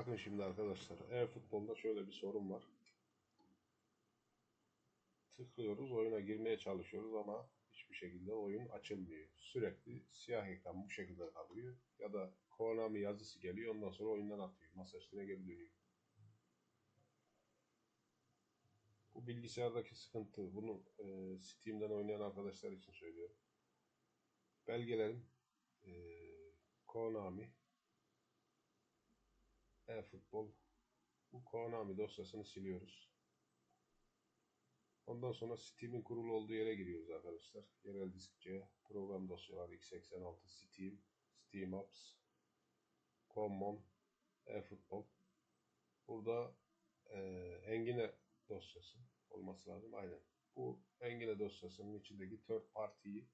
Bakın şimdi arkadaşlar. E-futbolda şöyle bir sorun var. Tıklıyoruz, oyuna girmeye çalışıyoruz ama hiçbir şekilde oyun açılmıyor. Sürekli siyah ekran bu şekilde kalıyor. Ya da Konami yazısı geliyor ondan sonra oyundan atıyor. Masa üstüne geri dönüyor. Bu bilgisayardaki sıkıntı. Bunu e, Steam'den oynayan arkadaşlar için söylüyorum. Belgelerin e, Konami e-futbol bu Konami dosyasını siliyoruz. Ondan sonra Steam'in kurulu olduğu yere giriyoruz arkadaşlar. Yerel disk C, program dosyaları x86, Steam, Steam Apps, Common, e-futbol. Burada e, Engine dosyası olması lazım. Aynen. Bu Engine dosyasının içindeki third party'yi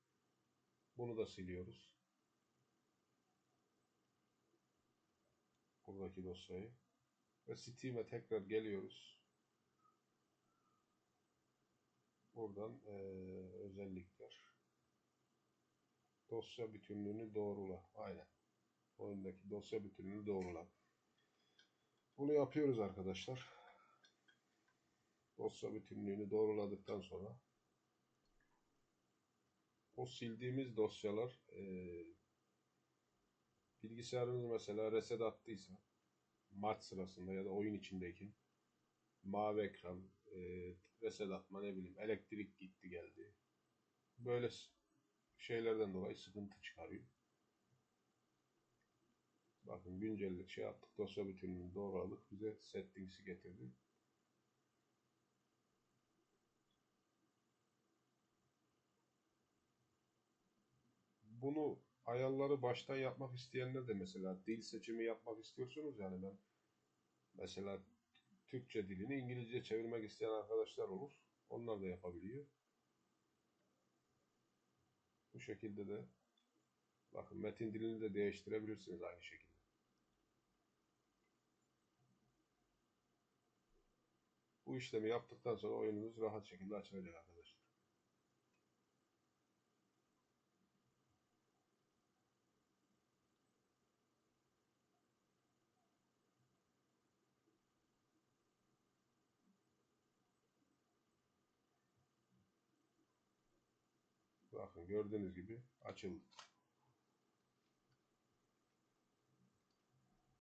bunu da siliyoruz. Buradaki dosyayı. Ve Steam'e tekrar geliyoruz. Buradan eee, özellikler. Dosya bütünlüğünü doğrula. Aynen. Oyundaki dosya bütünlüğünü doğrula. Bunu yapıyoruz arkadaşlar. Dosya bütünlüğünü doğruladıktan sonra o sildiğimiz dosyalar eee bilgisayarınız mesela reset attıysa maç sırasında ya da oyun içindeyken mavi ekran, e, reset atma ne bileyim elektrik gitti geldi. Böyle şeylerden dolayı sıkıntı çıkarıyor. Bakın güncellik şey yaptık. Dosya bütünlüğünü doğruladık. Bize settings'i getirdi. Bunu ayarları baştan yapmak isteyenler de mesela dil seçimi yapmak istiyorsunuz yani ben mesela Türkçe dilini İngilizce çevirmek isteyen arkadaşlar olur. Onlar da yapabiliyor. Bu şekilde de bakın metin dilini de değiştirebilirsiniz aynı şekilde. Bu işlemi yaptıktan sonra oyununuz rahat şekilde açılacak arkadaşlar. Bakın gördüğünüz gibi açıldı.